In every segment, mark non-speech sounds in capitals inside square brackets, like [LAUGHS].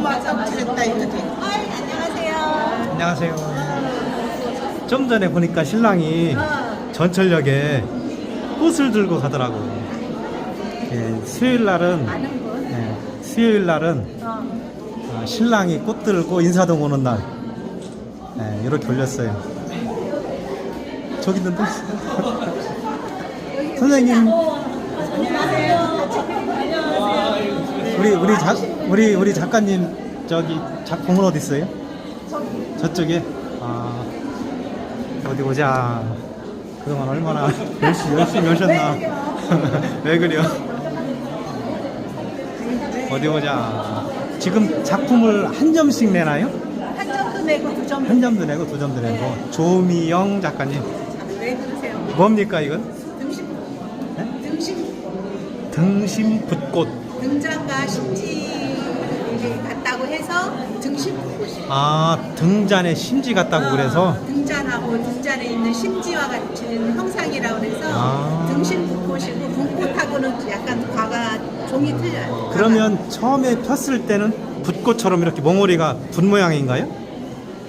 이거지. 안녕하세요. 안녕하세요. 좀 전에 보니까 신랑이 전철역에 꽃을 들고 가더라고. 예, 수요일 날은 예, 수요일 날은 어, 신랑이 꽃 들고 인사동 오는 날 예, 이렇게 올렸어요. 저기 있는데 [LAUGHS] 선생님 우리 우리 작 우리 우리 작가님 저기 작품은 어디 있어요? 저쪽에 아 어디 보자 그동안 얼마나 [LAUGHS] 열심히 열심히 오셨나 [LAUGHS] 왜 그래요? 어디 보자 지금 작품을 한 점씩 내나요? 한 점도 내고 두 점도 한 점도 내고 두 점도 내고 조미영 작가님 왜 그러세요? 뭡니까 이건? 등심 네? 등심 등심 붓꽃 등장과 심지 같다고 해서 등심 붓꽃이. 아 등잔에 심지 같다고 그래서 등잔하고 등잔에 있는 심지와 같은 형상이라고 그래서 아. 등심 붓꽃이고 붓꽃하고는 약간 과가 종이 틀려요. 그러면 처음에 폈을 때는 붓꽃처럼 이렇게 몽오리가 붓 모양인가요?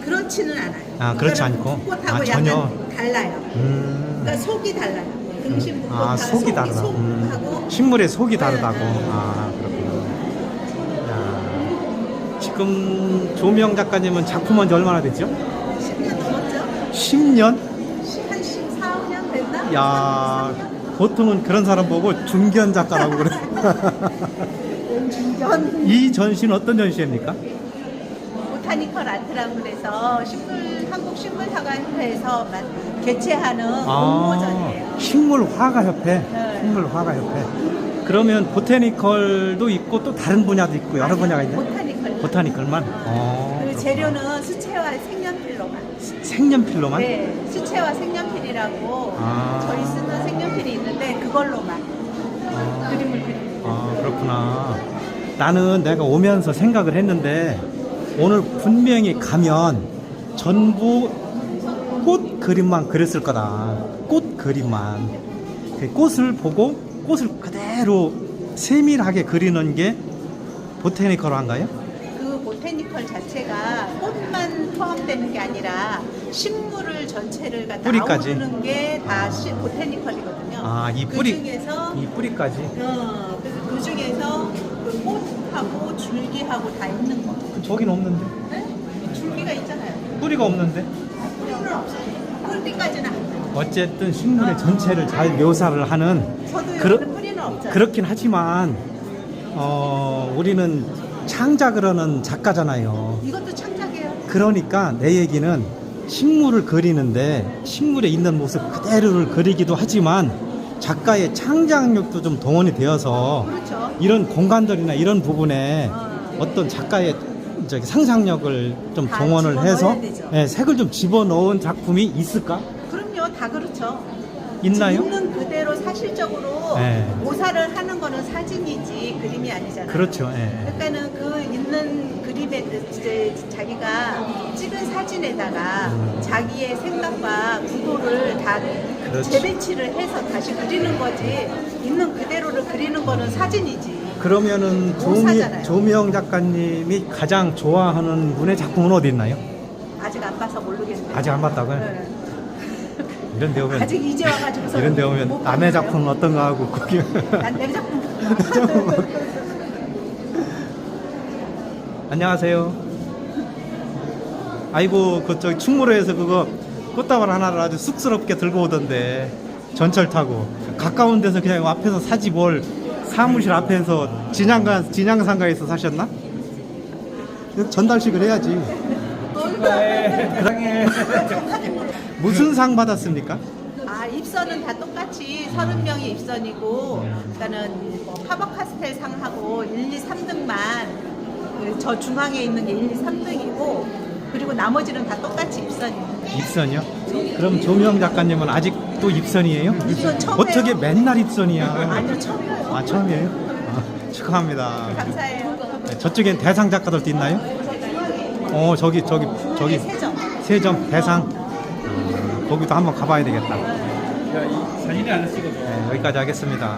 그렇지는 않아요. 아, 그렇지 이거는 않고? 붓꽃하고 아, 전혀? 약간 달라요. 음. 그러니까 속이 달라요. 아 속이 다르다. 음. 식물의 속이 다르다고. 네, 네. 아 그렇구나. 야, 지금 조명 작가님은 작품한 지 얼마나 됐죠? 10년 넘었죠? 10년? 한 14, 5년 됐나? 야 보통은 그런 사람 보고 중견 작가라고 그래. [LAUGHS] 중견 이 전시는 어떤 전시입니까? 보타니컬 아트라고 그래서 식물 한국 식물사과협회에서 만- 개최하는 아. 공모전이에요. 식물 화가 협회. 네. 식물 화가 협회. 그러면 보테니컬도 있고 또 다른 분야도 있고 여러 분야가 있네. 보타니컬. 보타니컬만. 어, 그 그렇구나. 재료는 수채화 색연필로만. 색연필로만? 네, 수채화 색연필이라고 아. 저희 쓰는 색연필이 있는데 그걸로만 아. 그림을 그립니다. 아 그렇구나. 나는 내가 오면서 생각을 했는데 오늘 분명히 가면 전부 꽃 그림만 그렸을 거다. 꽃 그림만. 그 꽃을 보고 꽃을 그대로 세밀하게 그리는 게 보테니컬 한가요? 그 보테니컬 자체가 꽃만 포함되는 게 아니라 식물을 전체를 갖다 뿌리까지? 아우르는 게다 아. 보테니컬이거든요. 아, 이 뿌리, 그 중에서 이 뿌리까지. 어, 그래서 그 중에서 그 꽃하고 줄기하고 다 있는 거. 저긴 없는데. 네? 줄기가 있잖아요. 뿌리가 없는데. 뿌리는 없어요. 뿌리까지는 안 돼요. 어쨌든 식물의 전체를 잘 묘사를 하는 저도 그러- 여기는 뿌리는 없잖아요. 그렇긴 하지만 어, 우리는 창작을 하는 작가잖아요. 이것도 창작이에요. 그러니까 내 얘기는 식물을 그리는데 식물에 있는 모습 그대로를 그리기도 하지만 작가의 창작력도 좀 동원이 되어서 그렇죠. 이런 공간들이나 이런 부분에 어. 어떤 작가의 저기 상상력을 좀 다 동원을 집어넣어야 해서 되죠. 예, 색을 좀 집어넣은 작품이 있을까? 그럼요, 다 그렇죠. 있나요? 있는 그대로 사실적으로 네. 모사를 하는 거는 사진이지 그림이 아니잖아요. 그렇죠. 예. 그러니까는 그 있는 그림에 이제 자기가 찍은 사진에다가 음. 자기의 생각과 구도를 다 그렇지. 재배치를 해서 다시 그리는 거지 있는 그대로를 그리는 거는 사진이지. 그러면은 조미, 모사잖아요. 조미영 작가님이 가장 좋아하는 분의 작품은 어디 있나요? 아직 안 봐서 모르겠네요. 아직 안 봤다고요? 네. 이런 데 오면 아직 이제 와가지고서 이런 데 못 오면. 남의 작품은 어떤가 하고 거기 [LAUGHS] 난 내 작품 [LAUGHS] 안녕하세요. 아이고 그쪽 충무로에서 그거 꽃다발 하나를 아주 쑥스럽게 들고 오던데 전철 타고 가까운 데서 그냥 앞에서 사지 뭘 사무실 앞에서 진양가 진양상가에서 사셨나? 전달식을 해야지. 무슨 상 받았습니까? 아 입선은 다 똑같이 30명이 입선이고 그러니까는 뭐 파버카스텔 상하고 1, 2, 3등만 그저 중앙에 있는 게 1, 2, 3등이고 그리고 나머지는 다 똑같이 입선이에요. 입선이요? 그럼 조명 작가님은 아직도 입선이에요? 입선 처음이에요. 어떻게 맨날 입선이야? 아니요 처음이에요. 아 처음이에요? 아, 축하합니다. 감사해요. 네, 저쪽엔 대상 작가들도 있나요? 어 저기 저기 저기 세점. 세점 대상 아, 거기도 한번 가봐야 되겠다. 야, 이 사진이 안 찍어줘. 네, 여기까지 하겠습니다.